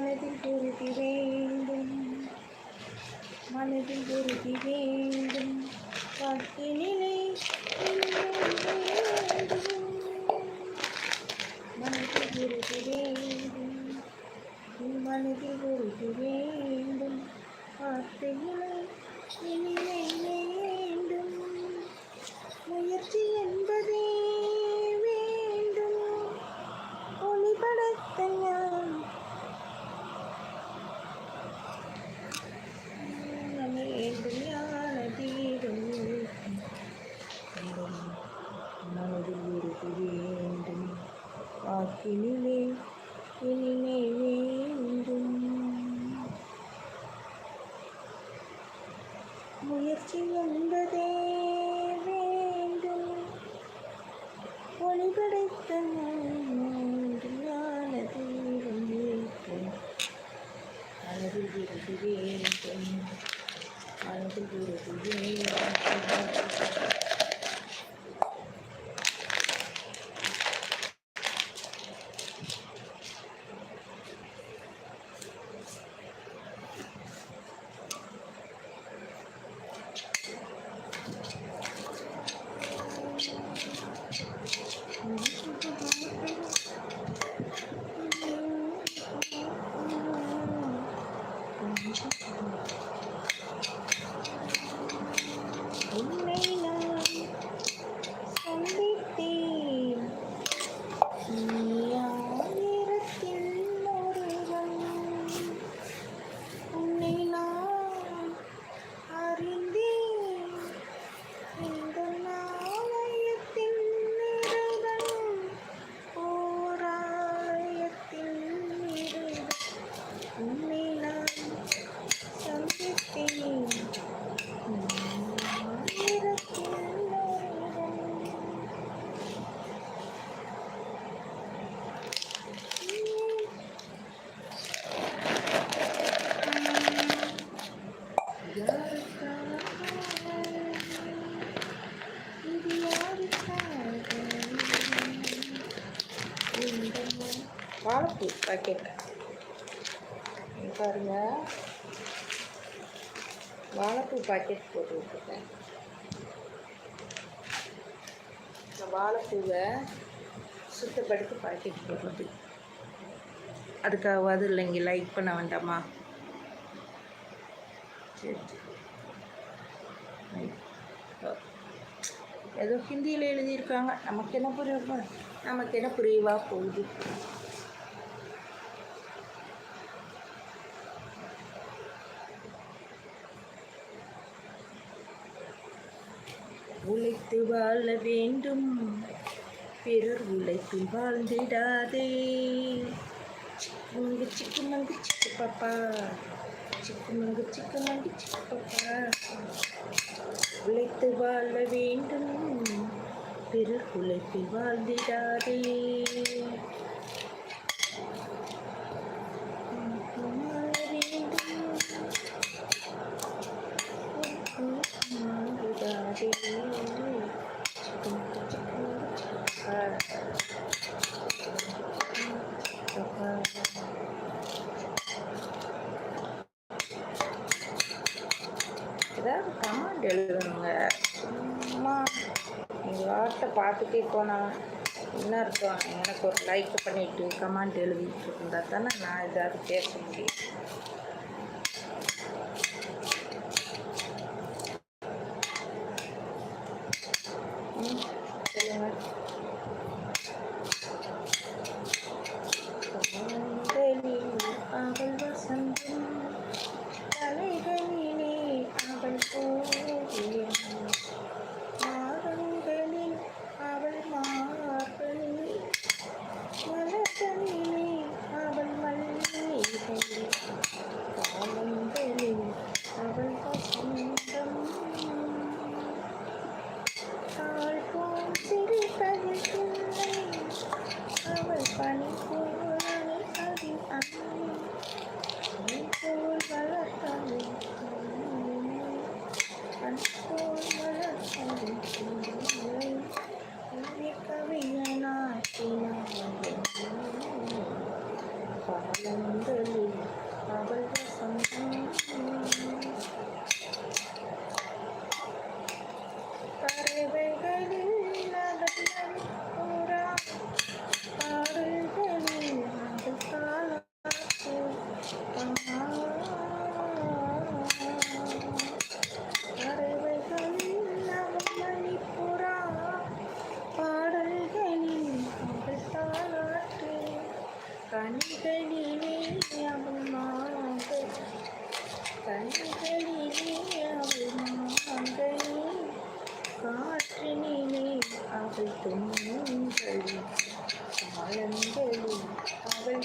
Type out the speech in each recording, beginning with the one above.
மனதில் பொருதி வேண்டும். மனதில் பொருதி வேண்டும். வாக்கினிலே வேண்டும் மனதில் பொருதி வேண்டும். மனதில் பொருதி வேண்டும். வார்த்தைகளை இனிமை Amen. வாழைப்பூ பாக்கெட் பாருங்க. வாழைப்பூ பாக்கெட் போட்டு விட்டுருக்கேன் இந்த வாழைப்பூவை சுத்தப்படுத்தி பாக்கெட் போடுறது. அதுக்காகவாது இல்லைங்க லைக் பண்ண வேண்டாமா? சரி சரி. ஏதோ ஹிந்தியில் எழுதியிருக்காங்க. நமக்கு என்ன புரியுமா? நமக்கு என்ன புரியவா போகுது? உழைத்து வாழ வேண்டும். பிறர் உழைத்து வாழ்ந்திடாதே. மங்கு சிக்கு மங்கு சிக்கு பாப்பா. சிக்கு மங்கு சிக்கு மங்கு சிக்கு பாப்பா. உழைத்து வாழ வேண்டும். பிறர் உழைப்பில் வாழ்ந்திடாதே. Thank you. வாழ்ந்திடாதே. சிக்குமங்கு சிக்குமங்கு சிக்கு பாப்பா. ஏதாவது கமெண்ட் எழுதணுங்க அம்மா எங்கள் வார்த்தை பார்த்துட்டே போனால் என்ன இருக்கும் எனக்கு ஒரு லைக் பண்ணிட்டு கமெண்ட் எழுதிட்டு இருந்தா தானே நான் ஏதாவது பேச முடியும். ம், சொல்லுங்க. அவள் வசந்த காலங்களில் அவள்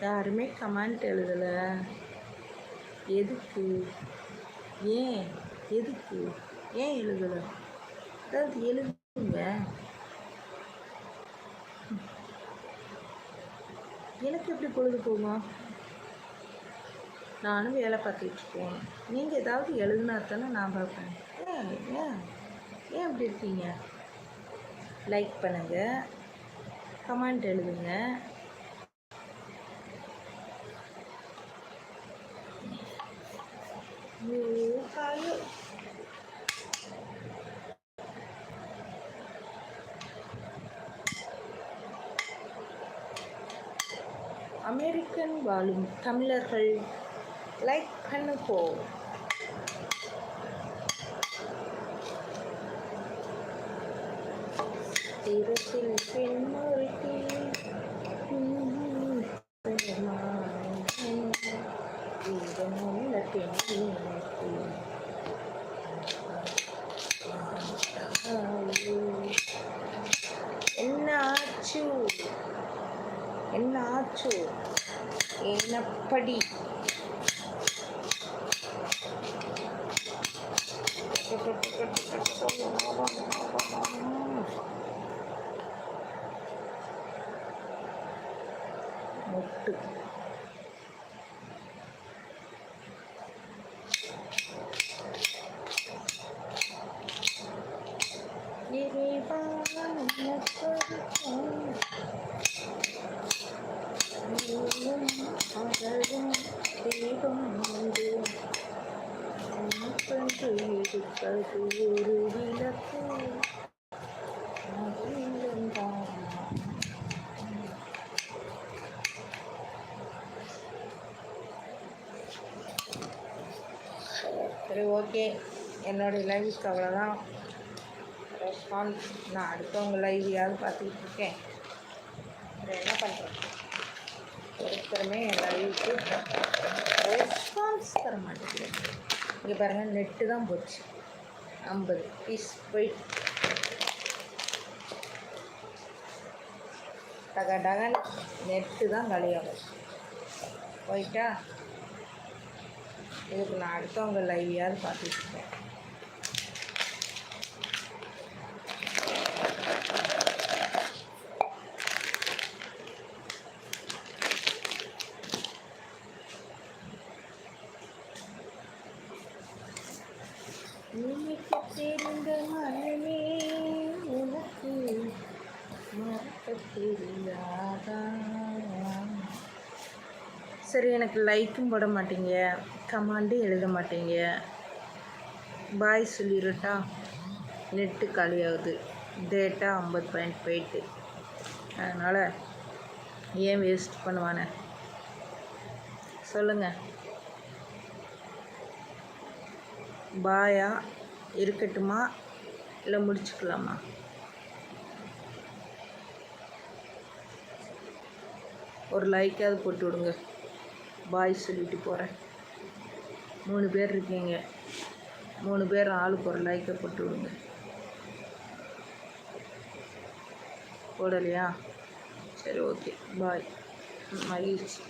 யாருமே கமெண்ட் எழுதலை. எதுக்கு? ஏன்? எதுக்கு? ஏன் எழுதலை? அதாவது எழுதுங்க. எனக்கு எப்படி பொழுது போகும் நானும் வேலை பார்த்துட்டு இருக்கேன். நீங்கள் ஏதாவது எழுதுனா தானே நான் பார்ப்பேன். ஏன்? ஏன்? ஏன் இப்படி இருக்கீங்க? லைக் பண்ணுங்கள் கமெண்ட் எழுதுங்க. அமெரிக்கன் வாழும் தமிழர்கள் லைக் பண்ணுப்போ தீரத்தில் பெண்ணொருத்தி வீரமுள்ள பெண்ணொருத்தி என்ன ஆச்சு என்ன ஆச்சு அப்படி முட்டு. சரி ஓகே. என்னுடைய லைஃப்க்கு அவ்வளோதான் ரெஸ்பான்ஸ் நான் அடுத்தவங்க லைவையாவது பார்த்துக்கிட்டு இருக்கேன்? என்ன பண்ணுறேன் ஒருத்தருமே என் லைவுக்கு ரெஸ்பான்ஸ் தர மாட்டேங்குது. இங்கே பாருங்கள் நெட்டு தான் போச்சு. ஐம்பது. பீஸ் போயிட்டு டக டகன் நெட்டு தான் காலியாகும். போயிட்டா? இதுக்கு நான் அடுத்தவங்க லைவையாவது பார்த்துட்டு இருக்கேன் தெரிந்த மனமே உனக்கு மறக்க தெரியாதா? சரி எனக்கு லைக்கும் போட மாட்டீங்க. கமாண்டே எழுத மாட்டீங்க. பாய் சொல்லிடட்டா நெட்டு காலியாகுது. டேட்டா ஐம்பது பாயிண்ட் போயிட்டு. அதனால் ஏன் வேஸ்ட் பண்ணுவானே? சொல்லுங்கள் பாயா இருக்கட்டுமா? இல்லை முடிச்சுக்கலாமா? ஒரு லைக்காவது போட்டு விடுங்க. பாய் சொல்லிட்டு போகிறேன் மூணு பேர் இருக்கீங்க. மூணு பேர் ஆளுக்கு ஒரு லைக்கை போட்டு விடுங்க. போடலையா? சரி ஓகே பாய் மகிழ்ச்சி.